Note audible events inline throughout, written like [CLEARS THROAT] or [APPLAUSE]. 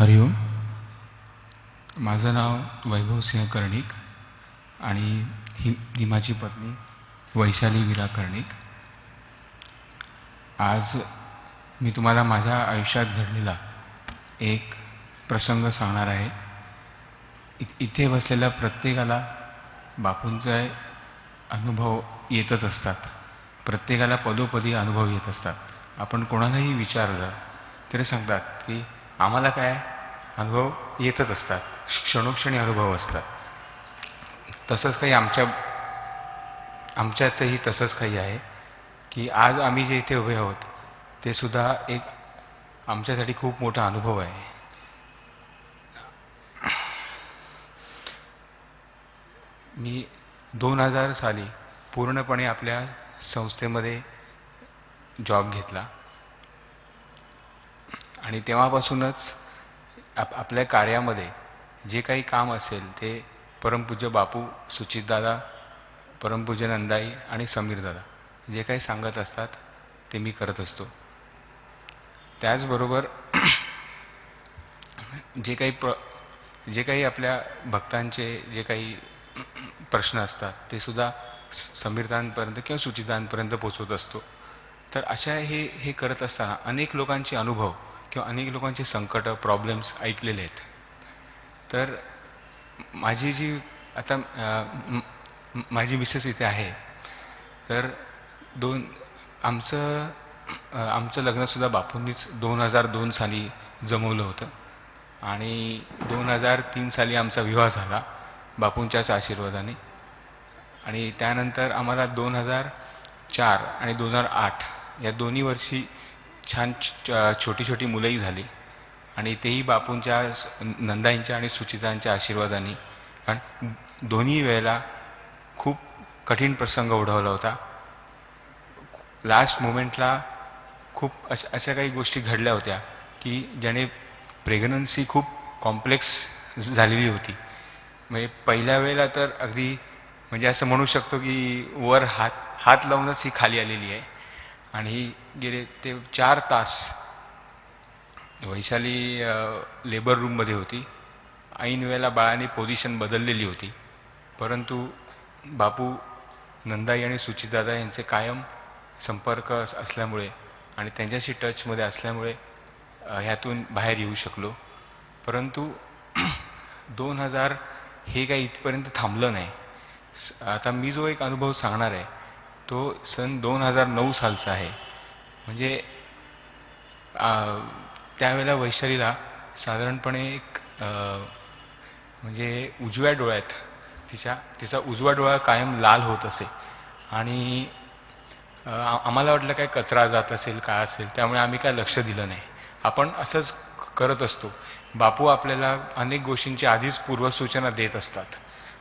हरिओम माझं नाव वैभव सिंह कर्णिक आणि ही ही माझी पत्नी वैशाली विरा कर्णिक. आज मी तुम्हाला माझ्या आयुष्यात घडलेला एक प्रसंग सांगणार आहे. इ- इथे बसलेल्या प्रत्येकाला बापूंचा अनुभव येतच असतात. प्रत्येकाला पदोपदी अनुभव येत असतात. आपण कोणालाही विचारलं तरी सांगतात की आम्हाला काय अनुभव येतच असतात. क्षणोक्षणी अनुभव असतात. तसंच काही आमच्या आमच्यातही तसंच काही आहे की आज आम्ही जे इथे उभे आहोत ते सुद्धा एक आमच्यासाठी खूप मोठा अनुभव आहे. मी दोन हजार साली पूर्णपणे आपल्या संस्थेमध्ये जॉब घेतला. आणि तेव्हापासूनच आप आपल्या कार्यामध्ये जे काही काम असेल ते परमपूज्य बापू सुचितदादा परमपूज्य नंदाई आणि समीरदादा जे काही सांगत असतात ते मी करत असतो. त्याचबरोबर [CLEARS THROAT] जे काही प्र जे काही आपल्या भक्तांचे जे काही [CLEARS THROAT] प्रश्न असतात ते सुद्धा स- समीरदांपर्यंत किंवा सुचितांपर्यंत पोचवत असतो. तर अशा हे हे करत असताना अनेक लोकांचे अनुभव किंवा अनेक लोकांचे संकट प्रॉब्लेम्स ऐकलेले आहेत. तर माझी जी आता माझी मिसेस इथे आहे. तर दोन आमचं आमचं लग्नसुद्धा बापूंनीच दोन हजार दोन साली जमवलं होतं. आणि दोन हजार तीन साली आमचा विवाह झाला बापूंच्याच आशीर्वादाने. आणि त्यानंतर आम्हाला दोन हजार चार आणि दोन हजार आठ या दोन्ही वर्षी छान छ- छोटी छोटी मुलंही झाली. आणि तेही बापूंच्या नंदाईंच्या आणि सुचितांच्या आशीर्वादाने. कारण दोन्ही वेळेला खूप कठीण प्रसंग ओढवला होता. लास्ट मोमेंटला खूप अशा अशा काही गोष्टी घडल्या होत्या की ज्याने प्रेग्नन्सी खूप कॉम्प्लेक्स झालेली होती. म्हणजे पहिल्या वेळेला तर अगदी म्हणजे असं म्हणू शकतो की वर हात हात लावूनच ही खाली आलेली आहे. आणि गेले ते चार तास वैशाली लेबर रूममध्ये होती. ऐन वेळेला बाळाने पोझिशन बदललेली होती. परंतु बापू नंदाई आणि सुचितदादा यांचे कायम संपर्क असल्यामुळे आणि त्यांच्याशी टचमध्ये असल्यामुळे ह्यातून बाहेर येऊ शकलो. परंतु [CLEARS THROAT] दोन हजार हे काही इथपर्यंत थांबलं नाही. आता मी जो एक अनुभव सांगणार आहे तो सन दोन हजार नऊ सालचा आहे. म्हणजे त्यावेळेला वैशालीला साधारणपणे एक म्हणजे उजव्या डोळ्यात तिच्या तिचा उजवा डोळा कायम लाल होत असे. आणि आम्हाला वाटलं काय कचरा जात असेल काय असेल त्यामुळे आम्ही काय लक्ष दिलं नाही. आपण असंच करत असतो. बापू आपल्याला अनेक गोष्टींची आधीच पूर्वसूचना देत असतात.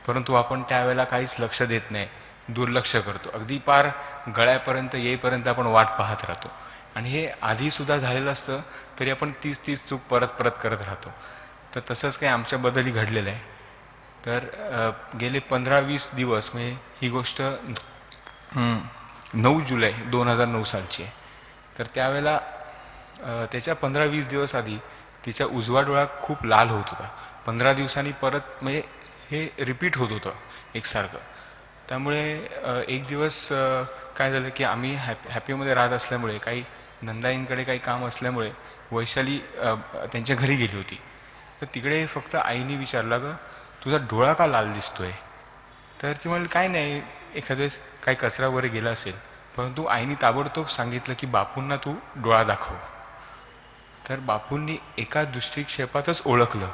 परंतु आपण त्यावेळेला काहीच लक्ष देत नाही. दुर्लक्ष करतो. अगदी पार गळ्यापर्यंत येईपर्यंत आपण वाट पाहत राहतो. आणि हे आधीसुद्धा झालेलं असतं तरी आपण तीच तीच चूक परत परत करत राहतो. तर तसंच काही आमच्याबद्दलही घडलेलं आहे. तर गेले पंधरा वीस दिवस म्हणजे ही गोष्ट नऊ जुलै दोन हजार नऊ सालची आहे. तर त्यावेळेला त्याच्या पंधरा वीस दिवस आधी तिचा उजवा डोळा खूप लाल होत होता. पंधरा दिवसांनी परत म्हणजे हे रिपीट होत होतं एकसारखं. त्यामुळे एक दिवस काय झालं की आम्ही हॅप हॅपीमध्ये राहत असल्यामुळे काही नंदाईंकडे काही काम असल्यामुळे वैशाली त्यांच्या घरी गेली होती. तर तिकडे फक्त आईने विचारलं ग तुझा डोळा का लाल दिसतोय? तर ती म्हणाली काय नाही एखाद्या वेळेस काही कचरा वगैरे गेला असेल परंतु आईने ताबडतोब सांगितलं की बापूंना तू डोळा दाखव. तर बापूंनी एका दृष्टिक्षेपातच ओळखलं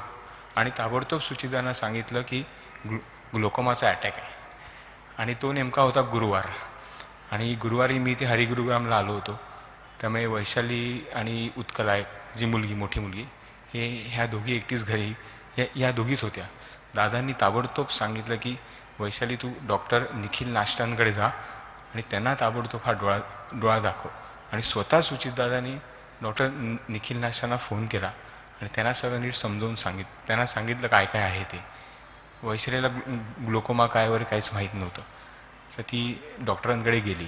आणि ताबडतोब सुचितांना सांगितलं की ग्लु ग्लोकोमाचा अटॅक आहे. आणि तो नेमका होता गुरुवार. आणि गुरुवारी मी ते हरिगुरुग्रामला आलो होतो. त्यामुळे वैशाली आणि उत्कला जी मुलगी मोठी मुलगी हे ह्या दोघी एकटीच घरी या या दोघीच होत्या. दादांनी ताबडतोब सांगितलं की वैशाली तू डॉक्टर निखिल नाश्तांकडे जा आणि त्यांना ताबडतोब हा डोळा डोळा दाखव. आणि स्वतः सुचितदादांनी डॉक्टर निखिल नाश्तांना फोन केला आणि त्यांना सगळं नीट समजावून सांगित त्यांना सांगितलं काय काय आहे ते. वैश्रेला ग्लुकोमा काय वगैरे काहीच माहीत नव्हतं. तर ती डॉक्टरांकडे गेली.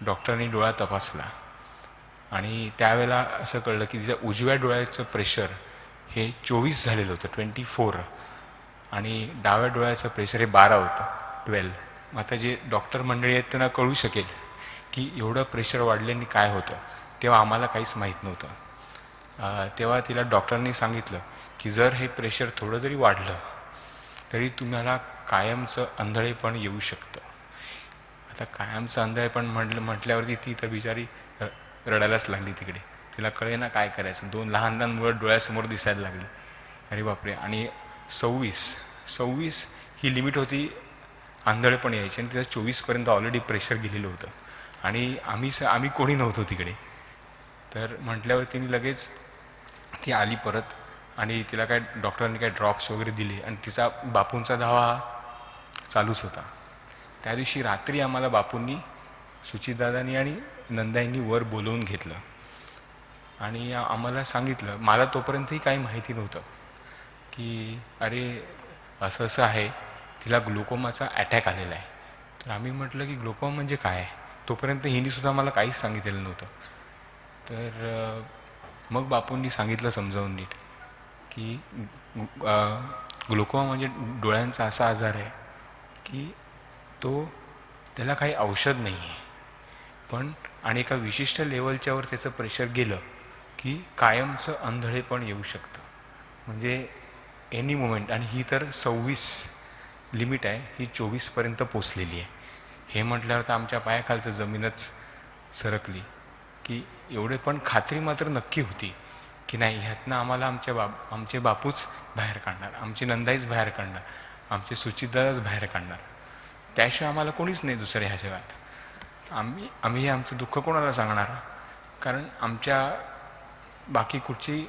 डॉक्टरांनी डोळा तपासला. आणि त्यावेळेला असं कळलं की तिच्या उजव्या डोळ्याचं प्रेशर हे चोवीस झालेलं होतं ट्वेंटी फोर आणि डाव्या डोळ्याचं प्रेशर हे बारा होतं ट्वेल्व आता जे डॉक्टर मंडळी आहेत त्यांना कळू शकेल की एवढं प्रेशर वाढल्याने काय होतं. तेव्हा आम्हाला काहीच माहीत नव्हतं. तेव्हा तिला डॉक्टरांनी सांगितलं की जर हे प्रेशर थोडं जरी वाढलं तरी तुम्हाला कायमचं आंधळेपण येऊ शकतं. आता कायमचं आंधळेपण म्हटलं म्हटल्यावरती ती तर बिचारी र- रडायलाच लागली तिकडे. तिला कळे ना काय करायचं. दोन लहान लहान मुलं डोळ्यासमोर दिसायला लागली. अरे बापरे! आणि सव्वीस सव्वीस ही लिमिट होती आंधळेपण यायची आणि तिथं चोवीसपर्यंत ऑलरेडी प्रेशर गेलेलं होतं. आणि आम्ही स आम्ही कोणी नव्हतो तिकडे. तर म्हटल्यावर तिने लगेच ती आली परत. आणि तिला काय डॉक्टरांनी काय ड्रॉप्स वगैरे दिले आणि तिचा बापूंचा धावा हा चालूच होता. त्या दिवशी रात्री आम्हाला बापूंनी सुचितदादांनी आणि नंदाईंनी वर बोलवून घेतलं. आणि आम्हाला सांगितलं मला तोपर्यंतही काही माहिती नव्हतं की अरे असं असं आहे तिला ग्लुकोमाचा अटॅक आलेला आहे. तर आम्ही म्हटलं की ग्लुकोमा म्हणजे काय? आहे तोपर्यंत हिनीसुद्धा मला काहीच सांगितलेलं नव्हतं. तर मग बापूंनी सांगितलं समजावून नीट. की ग्लुकोमा म्हणजे डोळ्यांचा असा आजार आहे की तो त्याला काही औषध नाही आहे पण आणि एका विशिष्ट लेवलच्यावर त्याचं प्रेशर गेलं की कायमचं अंधळे पण येऊ शकतं. म्हणजे एनी मोमेंट आणि ही तर सव्वीस लिमिट आहे ही चोवीसपर्यंत पोचलेली आहे. हे म्हटल्यावर तर आमच्या पायाखालचं जमीनच सरकली की एवढे पण खात्री मात्र नक्की होती. की नाही ह्यातनं आम्हाला आमच्या बाप आमचे बापूच बाहेर काढणार आमची नंदाईच बाहेर काढणार आमचे सुचितदाच बाहेर काढणार. त्याशिवाय आम्हाला कोणीच नाही दुसऱ्या ह्या जगात. आम्ही आम्ही हे आमचं दुःख कोणाला सांगणार? कारण आमच्या बाकी कुठची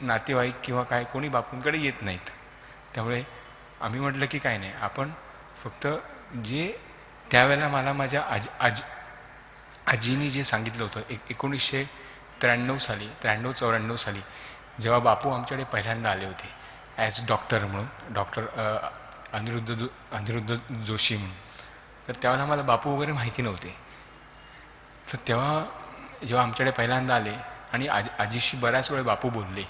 नातेवाईक किंवा काय कोणी बापूंकडे येत नाहीत. त्यामुळे आम्ही म्हटलं की काय नाही आपण फक्त जे त्यावेळेला मला माझ्या आजी आजी आजीने जे सांगितलं होतं एक एकोणीसशे त्र्याण्णव साली त्र्याण्णव चौऱ्याण्णव साली जेव्हा बापू आमच्याकडे पहिल्यांदा आले होते ॲज डॉक्टर म्हणून डॉक्टर अनिरुद्ध जो अनिरुद्ध जोशी म्हणून. तर त्यावेळेला आम्हाला बापू वगैरे माहिती नव्हते. तर तेव्हा जेव्हा आमच्याकडे पहिल्यांदा आले आणि आजी आजीशी बऱ्याच वेळ बापू बोलले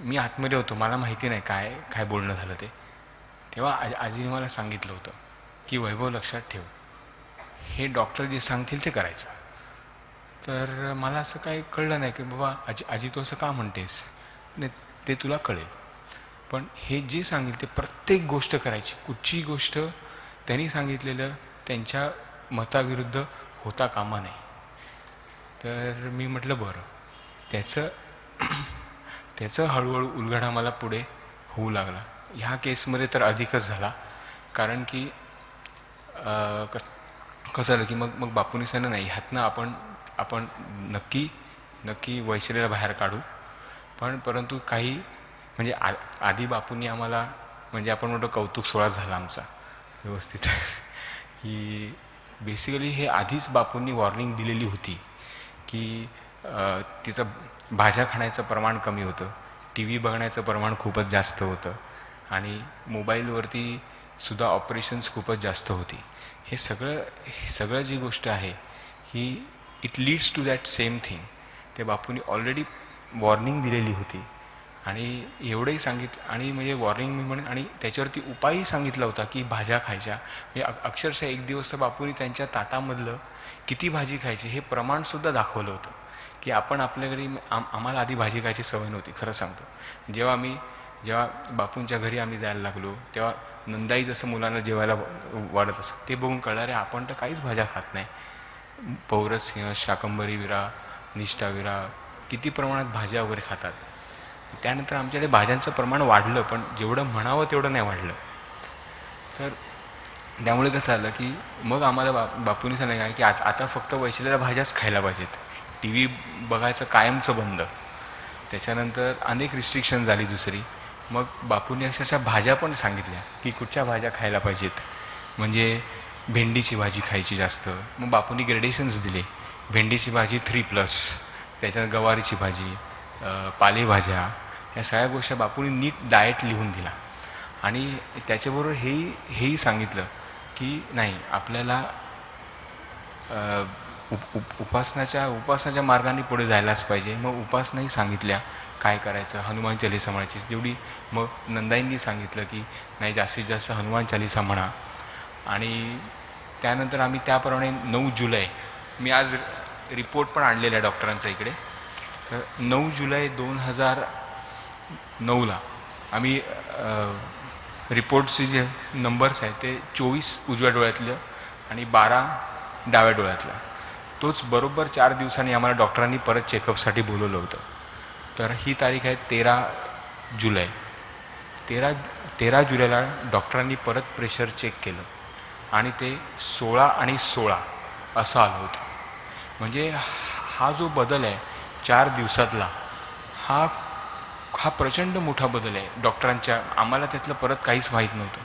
मी आतमध्ये होतो मला माहिती नाही काय काय बोलणं झालं ते. तेव्हा आज आजीने मला सांगितलं होतं की वैभव लक्षात ठेव. हे डॉक्टर जे सांगतील ते करायचं. तर मला असं काही कळलं नाही की बाबा आजी आजी तू असं का म्हणतेस? नाही ते तुला कळेल. पण हे जे सांगेल ते प्रत्येक गोष्ट करायची. कुठची गोष्ट त्यांनी सांगितलेलं त्यांच्या मताविरुद्ध होता कामा नाही तर मी म्हटलं बरं. त्याचं [CLEARS THROAT] त्याचं हळूहळू उलगडा मला पुढे होऊ लागला. ह्या केसमध्ये तर अधिकच झाला. कारण की कसं कस कसं झालं की मग मग बापूनी सांगितलं नाही ह्यातनं आपण आपण नक्की नक्की वैशिल्याला बाहेर काढू. पण परंतु काही म्हणजे आ आधी बापूंनी आम्हाला म्हणजे आपण म्हणतो कौतुक सोहळा झाला आमचा व्यवस्थित. [LAUGHS] की बेसिकली हे आधीच बापूंनी वॉर्निंग दिलेली होती की तिचं भाज्या खाण्याचं प्रमाण कमी होतं. टी व्ही बघण्याचं प्रमाण खूपच जास्त होतं. आणि मोबाईलवरती सुद्धा ऑपरेशन्स खूपच जास्त होती. हे सगळं हे सगळं जी गोष्ट आहे ही it leads to that same thing ते बापूंनी ऑलरेडी वॉर्निंग दिलेली होती. आणि एवढंही सांगितलं आणि म्हणजे वॉर्निंग मी म्हणेन आणि त्याच्यावरती उपायही सांगितला होता की भाज्या खायच्या. म्हणजे अक्षरशः एक दिवस तर बापूंनी त्यांच्या ताटामधलं किती भाजी खायची हे प्रमाणसुद्धा दाखवलं होतं. की आपण आपल्या घरी आम आम्हाला आधी भाजी खायची सवय नव्हती खरं सांगतो. जेव्हा आम्ही जेव्हा बापूंच्या घरी आम्ही जायला लागलो तेव्हा नंदाई जसं मुलांना जेवायला वाढत असत ते बघून कळणारे आपण तर काहीच भाज्या खात नाही. पौरसिंह शाकंबरी विरा निष्ठाविरा किती प्रमाणात भाज्या वगैरे खातात. त्यानंतर आमच्याकडे भाज्यांचं प्रमाण वाढलं पण जेवढं म्हणावं तेवढं नाही वाढलं. तर त्यामुळे कसं आलं की मग आम्हाला बा बापूंनी सांगितलं काय की आता आता फक्त वैशिल्याला भाज्याच खायला पाहिजेत. टी व्ही बघायचं कायमचं बंद. त्याच्यानंतर अनेक रिस्ट्रिक्शन झाली दुसरी. मग बापूंनी अक्षरशः भाज्या पण सांगितल्या की कुठच्या भाज्या खायला पाहिजेत. म्हणजे भेंडीची भाजी खायची जास्त. मग बापूंनी ग्रेडेशन्स दिले. भेंडीची भाजी थ्री प्लस त्याच्यात गवारीची भाजी पालेभाज्या या सगळ्या गोष्टी बापूंनी नीट डाएट लिहून दिला. आणि त्याच्याबरोबर हेही हेही सांगितलं की नाही आपल्याला उप उप उपासनाच्या उपासनाच्या मार्गाने पुढे जायलाच पाहिजे. मग उपासनाही सांगितल्या काय करायचं हनुमान चालिसा म्हणायची. जेवढी मग नंदाईंनी सांगितलं की नाही जास्तीत जास्त हनुमान चालिसा म्हणा आणि त्यानंतर आम्ही त्याप्रमाणे नऊ जुलै मी आज रिपोर्ट पण आणलेला आहे डॉक्टरांचा इकडे. तर नऊ जुलै दोन हजार नऊला आम्ही रिपोर्टचे जे नंबर्स आहेत ते चोवीस उजव्या डोळ्यातलं आणि बारा डाव्या डोळ्यातलं. तोच बरोबर चार दिवसांनी आम्हाला डॉक्टरांनी परत चेकअपसाठी बोलवलं होतं. तर ही तारीख आहे तेरा जुलै. तेरा तेरा जुलैला डॉक्टरांनी परत प्रेशर चेक केलं. आणि ते सोळा आणि सोळा असं आलं होतं. म्हणजे हा जो बदल आहे चार दिवसातला हा हा प्रचंड मोठा बदल आहे डॉक्टरांच्या. आम्हाला त्यातलं परत काहीच माहीत नव्हतं.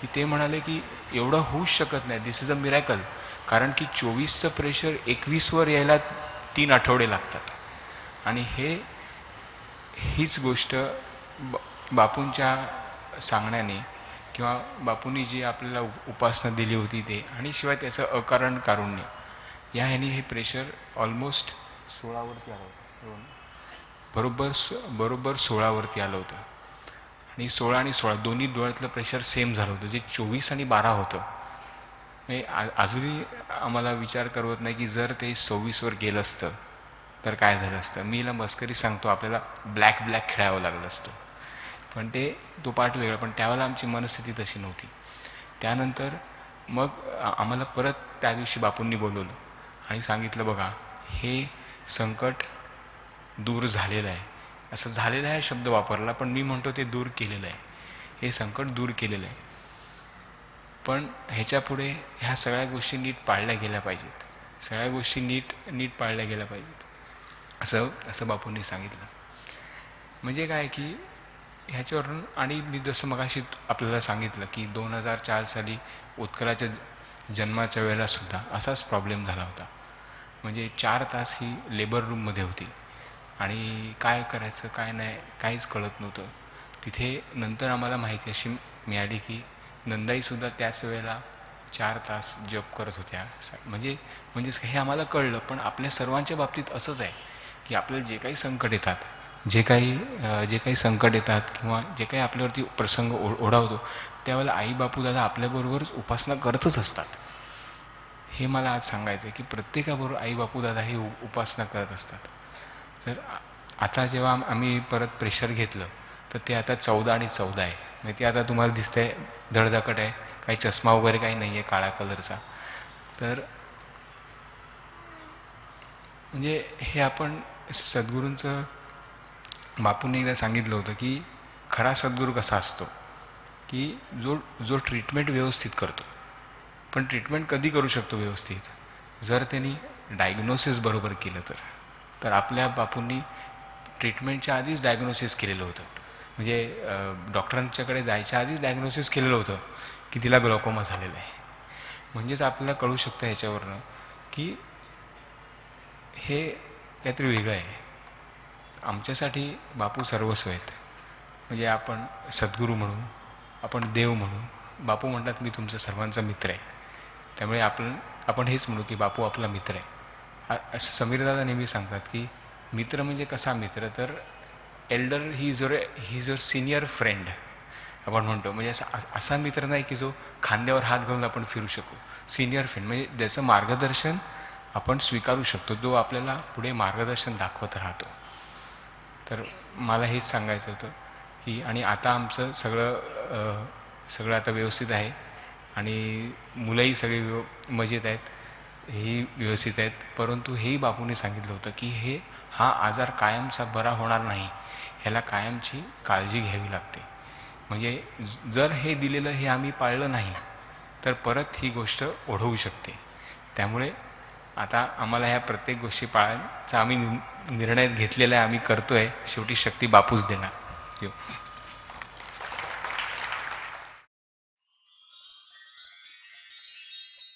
की ते म्हणाले की एवढं होऊच शकत नाही. दिस इज अ मिरॅकल कारण की चोवीसचं प्रेशर एकवीसवर यायला तीन आठवडे लागतात. आणि हे हीच गोष्ट ब बापूंच्या सांगण्याने किंवा बापूंनी जी आपल्याला उप- उपासना दिली होती ते. आणि शिवाय त्याचं अकारण कारुण्य. या ह्याने हे प्रेशर ऑलमोस्ट सोळावरती आलं होतं. बरोबर स बरोबर सोळावरती आलं होतं. आणि सोळा आणि सोळा दोन्ही डोळ्यातलं प्रेशर सेम झालं होतं. जे चोवीस आणि बारा होतं. म्हणजे आ अजूनही आम्हाला विचार करवत नाही की जर ते सव्वीसवर गेलं असतं तर काय झालं असतं? मी मस्करी सांगतो आपल्याला ब्लॅक ब्लॅक खेळावं लागलं असतं. पण ते तो पाठ वेगळा पण त्यावेळेला आमची मनस्थिती तशी नव्हती. त्यानंतर मग आम्हाला परत त्या दिवशी बापूंनी बोलवलं आणि सांगितलं बघा हे संकट दूर झालेलं आहे. असं झालेलं आहे शब्द वापरला पण मी म्हणतो ते दूर केलेलं आहे. हे संकट दूर केलेलं आहे. पण ह्याच्यापुढे ह्या सगळ्या गोष्टी नीट पाळल्या गेल्या पाहिजेत. सगळ्या गोष्टी नीट नीट पाळल्या गेल्या पाहिजेत. असं असं बापूंनी सांगितलं. म्हणजे काय की ह्याच्यावरून आणि मी जसं मगाशी आपल्याला सांगितलं की दोन हजार चार साली उत्कलाच्या जन्माच्या वेळेलासुद्धा असाच प्रॉब्लेम झाला होता. म्हणजे चार तास ही लेबर रूममध्ये होती. आणि काय करायचं काय नाही काहीच कळत नव्हतं. तिथे नंतर आम्हाला माहिती अशी मिळाली की नंदाईसुद्धा त्याच वेळेला चार तास जप करत होत्या. म्हणजे म्हणजेच हे आम्हाला कळलं पण आपल्या सर्वांच्या बाबतीत असंच आहे की आपल्याला जे काही संकट येतात जे काही जे काही संकट येतात किंवा जे काही आपल्यावरती प्रसंग ओ ओढावतो त्यावेळेला आई बापू दादा आपल्याबरोबरच उपासना करतच असतात. हे मला आज सांगायचं आहे की प्रत्येकाबरोबर आई बापू दादा हे उ- उपासना करत असतात. तर आता जेव्हा आम्ही परत प्रेशर घेतलं तर ते आता चौदा आणि चौदा आहे. म्हणजे ते आता तुम्हाला दिसतंय धडधकट आहे. काही चष्मा वगैरे काही नाही आहे काळा कलरचा. तर म्हणजे हे आपण सद्गुरूंचं बापूंनी एकदा सांगितलं होतं की खरा सद्गुरू कसा असतो? की जो जो ट्रीटमेंट व्यवस्थित करतो. पण ट्रीटमेंट कधी करू शकतो व्यवस्थित? जर त्यांनी डायग्नोसिस बरोबर केलं तर. तर आपल्या बापूंनी ट्रीटमेंटच्या आधीच डायग्नोसिस केलेलं होतं. म्हणजे डॉक्टरांच्याकडे जायच्या आधीच डायग्नोसिस केलेलं होतं की तिला ग्लॉकोमा झालेला आहे. म्हणजेच आपल्याला कळू शकतं ह्याच्यावरनं की हे काहीतरी वेगळं आहे. आमच्यासाठी बापू सर्वस्व आहेत. म्हणजे आपण सद्गुरू म्हणू आपण देव म्हणू बापू म्हणतात मी तुमचा सर्वांचा मित्र आहे. त्यामुळे आपण आपण हेच म्हणू की बापू आपला मित्र आहे. असं समीरदादा नेहमी सांगतात की मित्र म्हणजे कसा मित्र? तर elder he is your he is your senior friend आपण म्हणतो. म्हणजे असा असा मित्र नाही की जो खांद्यावर हात घालून आपण फिरू शकू. सिनियर फ्रेंड म्हणजे ज्याचं मार्गदर्शन आपण स्वीकारू शकतो जो आपल्याला पुढे मार्गदर्शन दाखवत राहतो. तर मला हेच सांगायचं होतं की आणि आता आमचं सगळं सगळं आता व्यवस्थित आहे. आणि मुलंही सगळी व्यव मजेत आहेत ही व्यवस्थित आहेत. परंतु हेही बापूंनी सांगितलं होतं की हे हा आजार कायमचा बरा होणार नाही. ह्याला कायमची काळजी घ्यावी लागते. म्हणजे जर हे दिलेलं हे आम्ही पाळलं नाही तर परत ही गोष्ट ओढवू शकते. त्यामुळे आता आम्हाला ह्या प्रत्येक गोष्टी पाळायचा आम्ही नि- निर्णय घेतलेला आहे आम्ही करतो आहे शेवटी शक्ती बापूच देणार. यो.